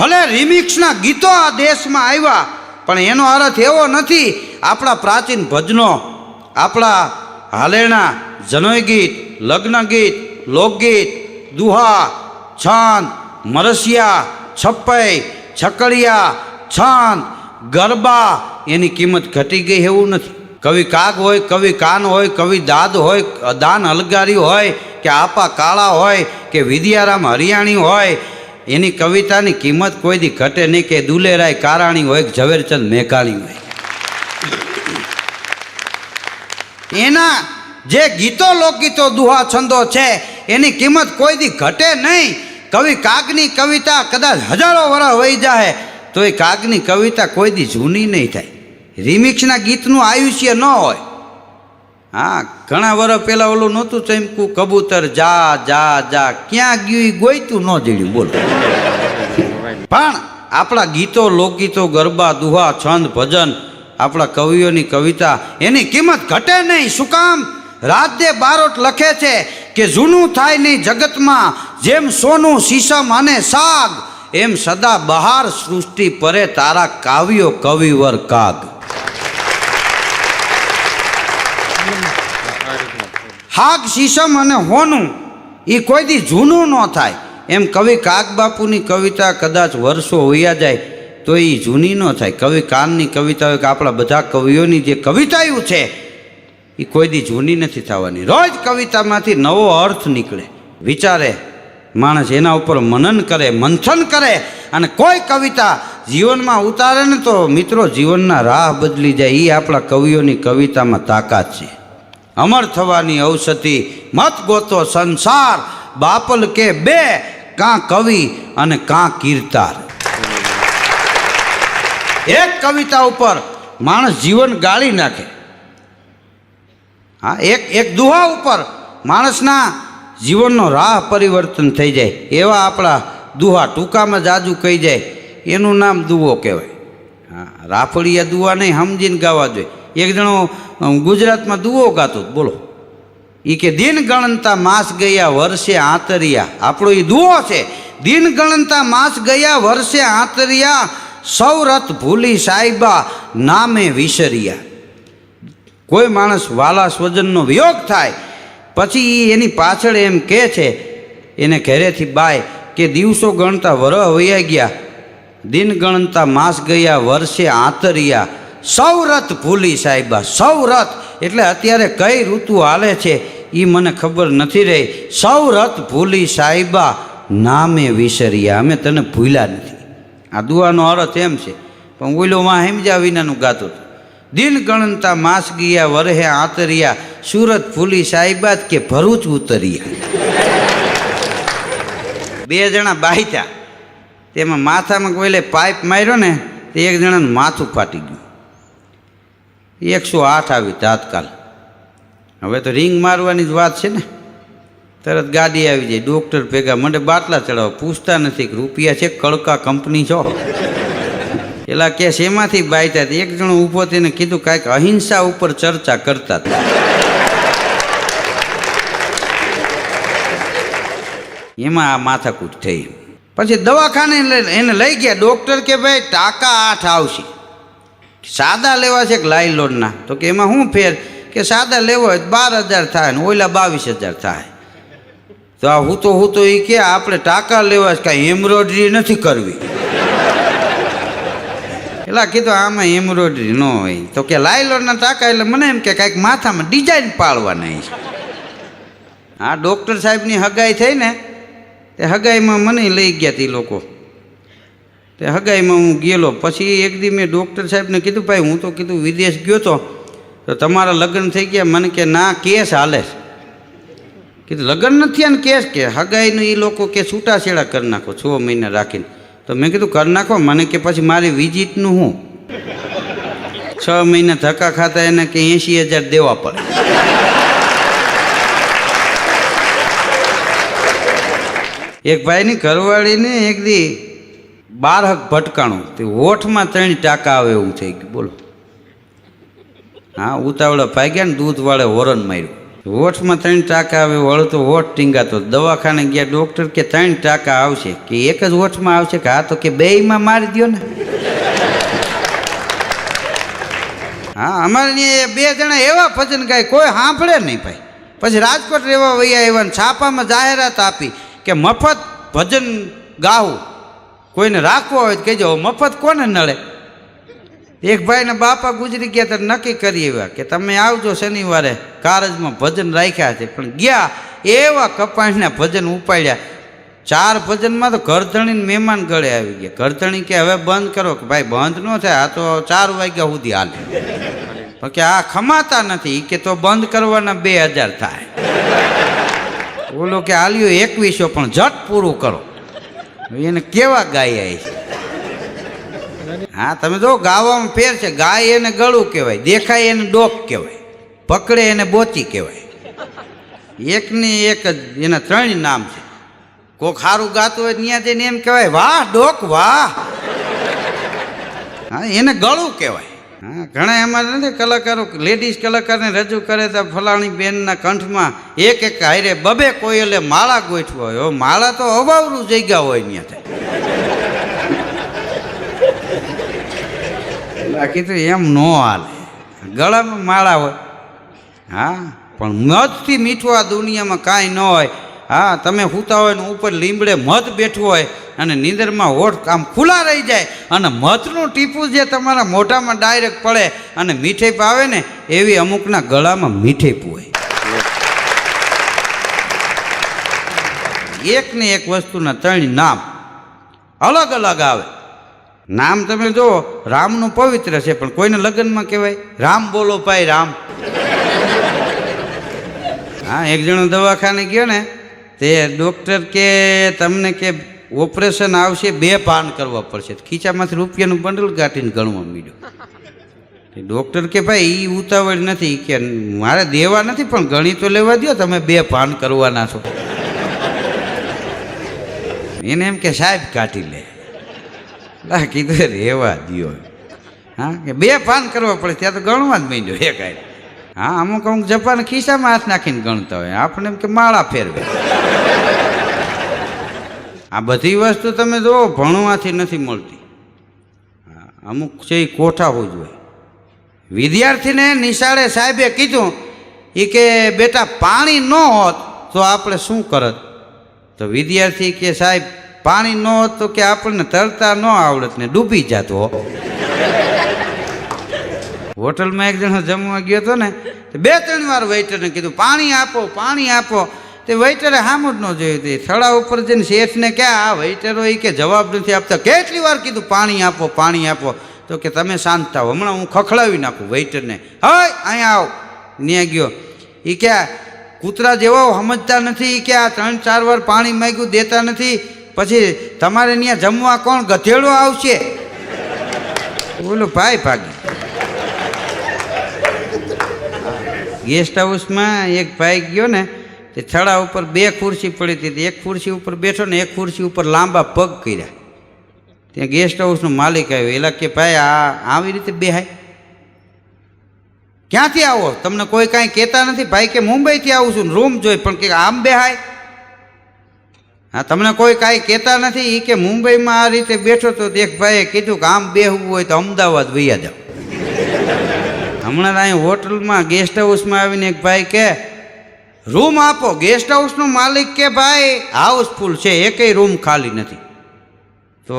ભલે રિમિક્સના ગીતો આ દેશમાં આવ્યા, પણ એનો અર્થ એવો નથી, આપણા પ્રાચીન ભજનો, આપણા હાલેણા જનોય ગીત, લગ્ન ગીત, લોકગીત, દુહા, છંદ, મરસિયા, છપ્પઈ, છકડિયા, છંદ, ગરબા, એની કિંમત ઘટી ગઈ એવું નથી. કવિ કાગ હોય, કવિ કાન હોય, કવિ દાદ હોય, દાન અલગારી હોય, કે આપા કાળા હોય, કે વિદ્યારામ હરિયાણી હોય એની કવિતાની કિંમત કોઈ દી ઘટે નહીં કે દુલેરાય કારાણી હોય કે ઝવેરચંદ મેઘાણી હોય. એના જે ગીતો લોકગીતો દુહા છંદો છે, એની કિંમત કોઈ દી ઘટે નહીં? કવિ કાગની કવિતા કદાચ હજારો વર્ષ વહી જાય તો એ કાગની કવિતા કોઈ દી જૂની નહીં થાય. રિમિક્સના ગીતનું આયુષ્ય ન હોય. હા, ઘણા વર્ષ પહેલાં ઓલું નહોતું ચમકું કબૂતર, જા જા જા, ક્યાં ગયું ઈ ગોઈતું ન જડ્યું? બોલો. પણ આપણા ગીતો, લોકગીતો, ગરબા, દુહા, છંદ, ભજન, આપણા કવિઓની કવિતા, એની કિંમત ઘટે નહીં. શું કામ? રાતે બારોટ લખે છે કે જૂનું થાય નહીં જગતમાં. જેમ સોનું, શીશમ અને સાગ, એમ સદા બહાર સૃષ્ટિ પરે તારા કાવ્યો, કવિવર કાગ. હાગ શીશમ અને હોનું એ કોઈ દી જૂનું ન થાય. એમ કવિ કાગબાપુની કવિતા કદાચ વર્ષો વયા જાય, તો એ જૂની ન થાય. કવિ કાનની કવિતાઓ કે આપણા બધા કવિઓની જે કવિતાઓ છે એ કોઈ દી જૂની નથી થવાની. રોજ કવિતામાંથી નવો અર્થ નીકળે. વિચારે, માણસ એના ઉપર મનન કરે, મંથન કરે, અને કોઈ કવિતા જીવનમાં ઉતારે ને તો મિત્રો જીવનના રાહ બદલી જાય. એ આપણા કવિઓની કવિતામાં તાકાત છે. અમર થવાની ઔષધિ. મત ગોતો સંસાર. બાપલ કે બે, કાં કવિ અને કાં કીર્તાર. એક કવિતા ઉપર માણસ જીવન ગાળી નાખે. હા, એક એક દુહા ઉપર માણસના જીવનનો રાહ પરિવર્તન થઈ જાય. એવા આપણા દુહા ટૂંકામાં જાજુ કહી જાય. એનું નામ દુહો કહેવાય. હા, રાફળિયા દુવા નહીં સમજીને ગાવા જોઈએ. એક જણો ગુજરાતમાં દુઓ ગાતો બોલો. એ કે, દિન ગણનતા માસ ગયા વર્ષે આંતરિયા. આપણો એ દુઓ છે. દિન ગણનતા માસ ગયા વર્ષે આંતરિયા સૌરત ભૂલી સાહેબા નામે વિસરિયા. કોઈ માણસ વાલા સ્વજનનો વિયોગ થાય. પછી એ એની પાછળ એમ કહે છે, એને ઘરેથી બાય, કે દિવસો ગણતા વરહ વયા ગયા. દિન ગણતા માસ ગયા વર્ષે આંતરિયા સૌરત ભૂલી સાહેબા, સૌરત. એટલે અત્યારે કઈ ઋતુ હાલે છે એ મને ખબર નથી રહી. સૌરત ભૂલી સાહેબા, નામે વિસર્યા. અમે તને ભૂલ્યા નથી. આ દુઆનો અર્થ એમ છે. પણ ઓઈલો માં હેમજા વિનાનું ગાતું હતું. દિન ગણતા માસ ગયા, વરહે આંતરિયા. સુરત ફૂલી સાહેબાદ કે ભરૂચ ઉતરિયા બે જણા બાહિતા તેમાં માથામાં કોઈલે પાઇપ માર્યો ને, તે એક જણાનું માથું ફાટી ગયું. એકસો આઠ આવી તાત્કાલ. હવે તો રિંગ મારવાની જ વાત છે ને. તરત ગાડી આવી જાય, ડૉક્ટર ભેગા, મને બાટલા ચડાવો, પૂછતા નથી કે રૂપિયા છે, કડકા કંપની છો. પેલા કે શેમાંથી બાયતા એક જણો ઊભો થઈને કીધું, કાંઈક અહિંસા ઉપર ચર્ચા કરતા હતા એમાં આ માથાકૂટ થઈ પછી દવાખાને એને લઈ ગયા, ડૉક્ટર કે, ભાઈ, ટાકા આઠ આવશે. સાદા લેવા છે કે લાઇલોનના તો કે એમાં શું ફેર કે સાદા લેવો હોય બાર હજાર થાય ને ઓલા બાવીસ હજાર થાય. તો આ હું તો હું તો એ કે આપણે ટાંકા લેવા છે, કાંઈ એમ્બ્રોઇડરી નથી કરવી. પેલા કીધું, આમાં એમ્બ્રોઇડરી ન હોય. તો કે લાઇલોનના ટાંકા, એટલે મને એમ કે કાંઈક માથામાં ડિઝાઇન પાડવાના હા ડૉક્ટર સાહેબની હગાઈ થઈ ને, તે હગાઈમાં મને લઈ ગયા તે લોકો. તે હગાઈમાં હું ગયેલો. પછી એક દી મેં ડૉક્ટર સાહેબને કીધું, ભાઈ, હું તો કીધું વિદેશ ગયો તો તો તમારા લગ્ન થઈ ગયા. મને કે, ના, કેસ હાલે કીધું, લગ્ન નથી અને કેસ? કે, હગાઈનું એ લોકો કે છૂટાછેડા કરી નાખો છ મહિના રાખીને. તો મેં કીધું, કરી નાખો. મને કે, પછી મારી વિઝિટનું શું છ મહિના ધક્કા ખાતા એને કે, એંશી હજાર દેવા પડે. એક ભાઈની ઘરવાળીને એક દી બાર હક ભટકાણું. તે હોઠમાં ત્રણ ટાંકા આવે એવું થઈ ગયું. બોલો. હા, ઉતાવળા ભાગ્યા ને દૂધ વાળે હોરન માર્યું. હોઠમાં ત્રણ ટાંકા આવે વળતો હોઠ ટીંગાતો. દવાખાને ગયા ડૉક્ટર કે ત્રણ ટાંકા આવશે. કે એક જ હોઠમાં આવશે કે હા તો કે બેયમાં મારી દ્યો ને. હા, અમારે બે જણા એવા ભજન ગાય, કોઈ સાંભળે નહીં ભાઈ. પછી રાજકોટ રહેવા વૈયા એવા છાપામાં જાહેરાત આપી કે મફત ભજન ગાવું. કોઈને રાખવો હોય તો કહેજો મફત કોને નડે? એક ભાઈના બાપા ગુજરી ગયા ત્યારે નક્કી કરી એવા કે તમે આવજો શનિવારે, કારજમાં ભજન રાખ્યા છે. પણ ગયા એવા કપાસના ભજન ઉપાડ્યા. ચાર ભજનમાં તો ઘરધણીને મહેમાન ગળે આવી ગયા. ઘરધણી કે, હવે બંધ કરો. કે, ભાઈ, બંધ ન થાય, આ તો ચાર વાગ્યા સુધી હાલે. પણ કે, આ ખમાતા નથી. કે, તો બંધ કરવાના બે હજાર થાય. બોલો કે હાલ્યો એકવીસો, પણ જટ પૂરું કરો. એને કેવા ગાય છે? હા, તમે જો ગાવામાં ફેર છે, ગાય એને ગળું કહેવાય, દેખાય એને ડોક કહેવાય, પકડે એને બોચી કહેવાય. એકની એક એના ત્રણ નામ છે. કોક સારું ગાતું હોય ત્યાં જઈને એમ કહેવાય, વાહ, ડોક, વાહ. હા, એને ગળું કહેવાય. હા, ઘણા એમાં નથી, કલાકારો લેડીઝ કલાકારને રજૂ કરે તો ફલાણી બેનના કંઠમાં એક એક હારે બબે કોયલે માળા ગોઠવો હોય. માળા તો અવાવરું જગ્યા હોય ત્યાં બાકી તો એમ ન હાલે. ગળામાં માળા હોય. હા, પણ મધથી મીઠું આ દુનિયામાં કાંઈ ન હોય. હા, તમે સૂતા હોય ને ઉપર લીમડે મધ બેઠું હોય અને નીંદરમાં હોઠ આમ ખુલ્લા રહી જાય અને મધનું ટીપું જે તમારા મોઢામાં ડાયરેક્ટ પડે અને મીઠાઈ પાવે ને, એવી અમુકના ગળામાં મીઠાઈ હોય એક ને એક વસ્તુના ત્રણ નામ અલગ અલગ આવે. નામ તમે જુઓ રામનું પવિત્ર છે, પણ કોઈને લગ્નમાં કહેવાય? રામ બોલો ભાઈ, રામ. હા, એક જણો દવાખાને ગયો ને તે ડૉક્ટર કે તમને કે ઓપરેશન આવશે બે પાન કરવા પડશે. ખીચામાંથી રૂપિયાનું બંડલ કાઢીને ગણવા માંડ્યો. ડૉક્ટર કે ભાઈ એ ઉતાવળ નથી કે મારે દેવા નથી, પણ ગણી તો લેવા દો તમે બે પાન કરવાના છો. એને એમ કે, સાહેબ, કાઢી લે. ના કીધું, રેવા દ્યો. હા, કે બે પાન કરવા પડે, ત્યાં તો ગણવા જ માંડ્યો એ કાંઈ હા, અમુક અમુક જપાન ખિસ્સામાં હાથ નાખીને ગણતા હોય. આપણે એમ કે, માળા ફેરવે. આ બધી વસ્તુ તમે જુઓ ભણવાથી નથી મળતી. અમુક છે એ કોઠા હોવું જોઈએ વિદ્યાર્થીને નિશાળે સાહેબે કીધું એ કે બેટા પાણી ન હોત તો આપણે શું કરત? તો વિદ્યાર્થી કે, સાહેબ, પાણી ન હોત તો કે આપણને તરતા ન આવડત ને ડૂબી જતો હોટલમાં એક જણો જમવા ગયો હતો ને, બે ત્રણ વાર વેઇટરને કીધું, પાણી આપો પાણી આપો. તે વેઇટરે સામ જ ન જોયું તે થળા ઉપર જઈને શેઠને કે આ વેઇટરો એ કે જવાબ નથી આપતા. કેટલી વાર કીધું, પાણી આપો પાણી આપો. તો કે, તમે શાંત થાવ હમણાં હું ખખડાવી નાખું વેઇટરને હય અહીંયા આવ. ત્યાં ગયો. એ કે કૂતરા જેવો સમજતા નથી. કે આ ત્રણ ચાર વાર પાણી માંગ્યું, દેતા નથી. પછી તમારે ત્યાં જમવા કોણ ગધેડો આવશે? બોલો, ભાઈ ભાગી. ગેસ્ટ હાઉસમાં એક ભાઈ ગયો ને તે થડા ઉપર બે ખુરશી પડી હતી. એક ખુરશી ઉપર બેઠો ને એક ખુરશી ઉપર લાંબા પગ કર્યા. ત્યાં ગેસ્ટ હાઉસનો માલિક આવ્યો. એલા કે, ભાઈ, આ આવી રીતે બેહાય? ક્યાંથી આવો? તમને કોઈ કાંઈ કહેતા નથી? ભાઈ, કે મુંબઈથી આવું છું રૂમ જોઈ, પણ કે આમ બેહાય? હા, તમને કોઈ કાંઈ કહેતા નથી? એ કે, મુંબઈમાં આ રીતે બેઠો તો એક ભાઈએ કીધું કે આમ બેહવું હોય તો અમદાવાદ વૈયા જાઓ. હમણાં અહીં હોટલમાં ગેસ્ટ હાઉસમાં આવીને એક ભાઈ કે રૂમ આપો ગેસ્ટ હાઉસનો માલિક કે ભાઈ હાઉસફુલ છે, એકેય રૂમ ખાલી નથી. તો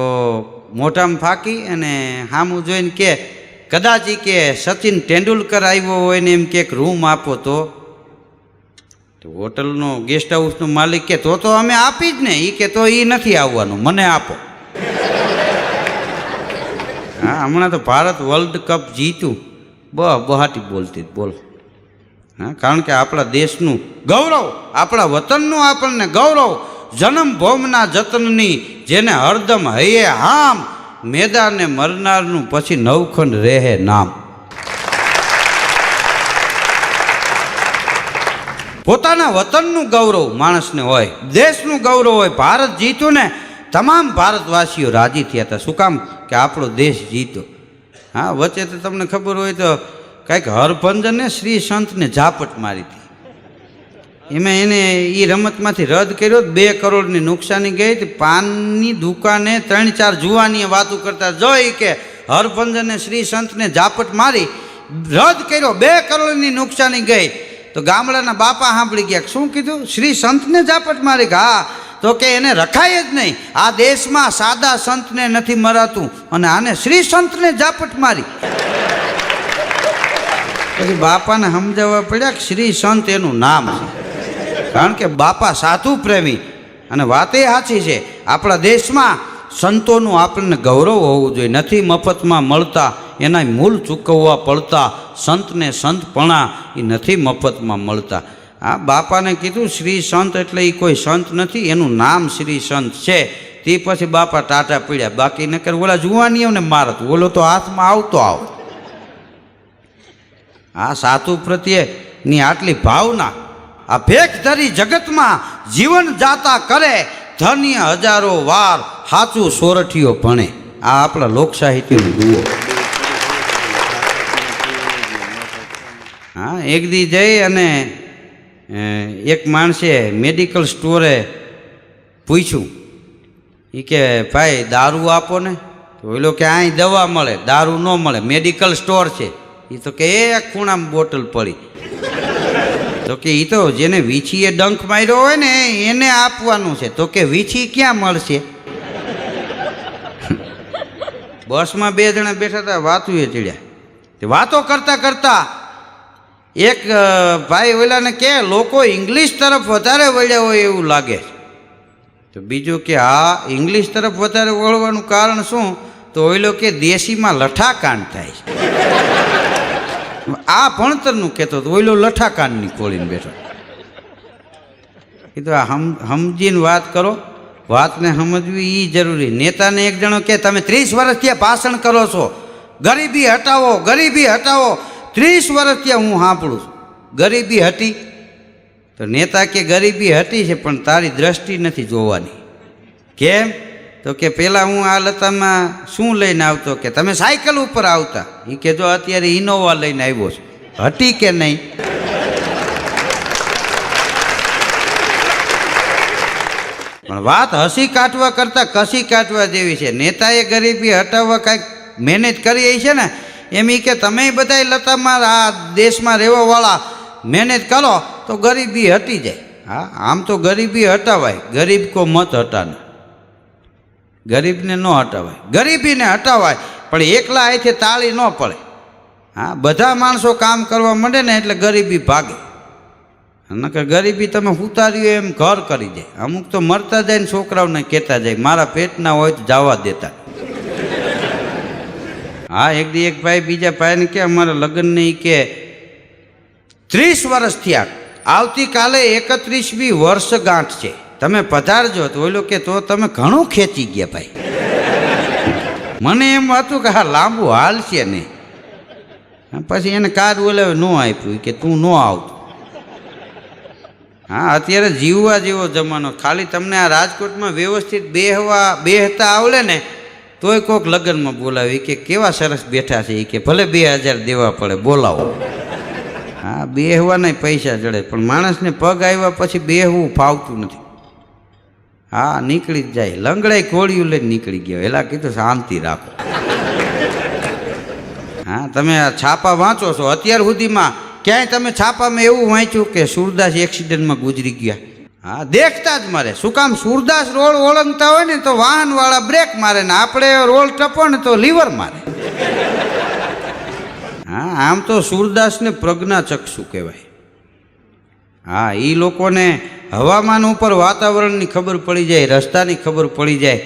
મોઢામાં ફાંકી અને હામું જોઈને કે, કદાચ એ કે સચિન તેંડુલકર આવ્યો હોય ને એમ કે રૂમ આપો તો. હોટલનો ગેસ્ટ હાઉસનો માલિક કે, તો તો અમે આપી જ ને. એ કે, તો એ નથી આવવાનું, મને આપો. હા, હમણાં તો ભારત વર્લ્ડ કપ જીત્યું બહ બહાટી બોલતી, બોલો. કારણ કે આપણા દેશનું ગૌરવ, આપણા વતનનું આપણને ગૌરવ જન્મ ભૌમના જતનની જેને હરદમ હૈયે હામ, મેદાને મરનારનું પછી નવખંડ રહે નામ. પોતાના વતનનું ગૌરવ માણસને હોય, દેશનું ગૌરવ હોય, ભારત જીત્યું ને તમામ ભારતવાસીઓ રાજી થયા હતા. શું કામ? કે આપણો દેશ જીત્યો. હા, વચ્ચે તો તમને ખબર હોય તો કાંઈક હરભંજને શ્રી સંતને ઝાપટ મારી હતી. એમાં એને એ રમતમાંથી રદ કર્યો, બે કરોડની નુકસાની ગઈ હતી. પાનની દુકાને ત્રણ ચાર જુવાનીએ વાતો કરતા જોઈ કે હરભંજને શ્રી સંતને ઝાપટ મારી, રદ કર્યો, બે કરોડની નુકસાની ગઈ. તો ગામડાના બાપા સાંભળી ગયા શું કીધું? શ્રી સંતને ઝાપટ મારી હા, તો કે એને રખાય જ નહીં. આ દેશમાં સાદા સંતને નથી મરાતું. અને આને શ્રી સંતને ઝાપટ મારી. પછી બાપાને સમજાવવા પડ્યા કે શ્રી સંત એનું નામ છે. કારણ કે બાપા સાધુ પ્રેમી અને વાત એ સાચી છે. આપણા દેશમાં સંતોનું આપણને ગૌરવ હોવું જોઈએ. નથી મફતમાં મળતા એના મૂળ ચૂકવવા પડતા, સંતને સંતપણા એ નથી મફતમાં મળતા. આ બાપાને કીધું શ્રી સંત એટલે એ કોઈ સંત નથી, એનું નામ શ્રી સંત છે. તે પછી બાપા ટાટા પીડ્યા. બાકી નકર ઓલા જુવાનીઓને મારત. ઓલો તો હાથમાં આવતો આવ. આ સાધુ પ્રત્યેની આટલી ભાવના, આ ભેખ ધરી જગતમાં જીવન જાતા કરે, ધન્ય હજારો વાર સાચું સોરઠીઓ ભણે. આ આપણા લોકસાહિત્યનું જુઓ. હા, એક દી જઈ અને એક માણસે મેડિકલ સ્ટોરે પૂછ્યું. એ કે, ભાઈ, દારૂ આપો ને? તો ઓલો કે અહીં દવા મળે, દારૂ ન મળે, મેડિકલ સ્ટોર છે. એ તો કે એક ખૂણામાં બોટલ પડી. તો કે એ તો જેને વીછીએ ડંખ માર્યો હોય ને, એને આપવાનું છે. તો કે વીછી ક્યાં મળશે? બસમાં બે જણા બેઠા હતા વાતુએ ચડ્યા. વાતો કરતા કરતા એક ભાઈ ઓલાને કે, લોકો ઇંગ્લિશ તરફ વધારે વળ્યા હોય એવું લાગે તો બીજું કે, હા, ઇંગ્લિશ તરફ વધારે વળવાનું કારણ શું? તો ઓઈલો કે, દેશીમાં લઠાકાંડ થાય આ ભણતરનું કહેતો હતો ઓઈલો લઠાકાંડની ખોલીને બેઠો. કીધું આ હમ સમજીને વાત કરો, વાતને સમજવી એ જરૂરી. નેતાને એક જણો કે તમે ત્રીસ વર્ષથી ભાષણ કરો છો. ગરીબી હટાવો ગરીબી હટાવો. ત્રીસ વર્ષથી હું સાંભળું છું. ગરીબી હટી. તો નેતા કે, ગરીબી હતી છે, પણ તારી દ્રષ્ટિ નથી જોવાની. કેમ? તો કે પહેલાં હું આ લતામાં શું લઈને આવતો કે તમે સાયકલ ઉપર આવતા? એ કે જો અત્યારે ઇનોવા લઈને આવ્યો છું. હટી કે નહીં? પણ વાત હસી કાઢવા કરતાં કસી કાઢવા જેવી છે. નેતાએ ગરીબી હટાવવા કાંઈક મહેનત કરી છે ને, એમ એ કે તમે બધાય લતામાં આ દેશમાં રહેવાવાળા મહેનત કરો તો ગરીબી હટી જાય. હા, આમ તો ગરીબી હટાવાય. ગરીબ કો મત હટાને ગરીબને ન હટાવાય. ગરીબીને હટાવાય, પણ એકલા અહીંથી તાળી ન પડે. હા, બધા માણસો કામ કરવા માંડે ને એટલે ગરીબી ભાગે. નકર ગરીબી તમે ઉતાર્યું એમ ઘર કરી દે. અમુક તો મરતા જાય ને છોકરાઓને કહેતા જાય, મારા પેટના હોય તો જવા દેતા. હા, એક દી એક ભાઈ બીજા ભાઈને કે, અમારા લગ્નને કે, ત્રીસ વર્ષ થયા. આવતીકાલે એકત્રીસમી વર્ષગાંઠ છે. તમે પધારજો. તો ઓલો કે, તો તમે ઘણું ખેંચી ગયા ભાઈ. મને એમ હતું કે, હા, લાંબુ હાલશે નહીં પછી એને કાર બોલાવે ન આપ્યું. કે, તું ન આવતો. હા, અત્યારે જીવવા જેવો જમાનો. ખાલી તમને આ રાજકોટમાં વ્યવસ્થિત બેહવા, બેહતા આવડે ને, તોય કોક લગ્નમાં બોલાવી. કે, કેવા સરસ બેઠા છે. એ કે, ભલે બે હજાર દેવા પડે, બોલાવો. હા, બેહવાના પૈસા જડે, પણ માણસને પગ આવ્યા પછી બેહવું ફાવતું નથી. હા, નીકળી જ જાય. લંગડાઈ કોળિયું લઈને નીકળી ગયો. એલા કીધું, શાંતિ રાખો. હા, તમે છાપા વાંચો છો. અત્યાર સુધીમાં ક્યાંય તમે છાપામાં એવું વાંચ્યું કે સુરદાસ એક્સિડન્ટમાં ગુજરી ગયા? હા, દેખતા જ મારે. શું કામ સુરદાસ રોડ ઓળંગતા હોય ને તો વાહનવાળા બ્રેક મારે ને આપણે રોલ ટપો ને તો લીવર મારે. હા, આમ તો સુરદાસને પ્રજ્ઞાચક્ષુ કહેવાય. હા એ લોકોને હવામાન ઉપર વાતાવરણની ખબર પડી જાય, રસ્તાની ખબર પડી જાય.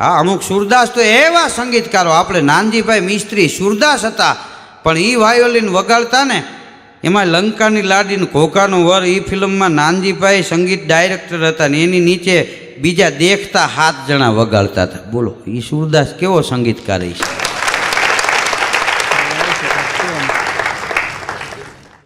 હા, અમુક સુરદાસ તો એવા સંગીતકારો, આપણે નાનજીભાઈ મિસ્ત્રી સુરદાસ હતા, પણ એ વાયોલિન વગાડતા ને, એમાં લંકાની લાડીને ઘોઘાનો વર એ ફિલ્મમાં નાનજીભાઈ સંગીત ડાયરેક્ટર હતા ને એની નીચે બીજા દેખતા હાથ જણા વગાડતા હતા. બોલો એ સુરદાસ કેવો સંગીતકાર છે?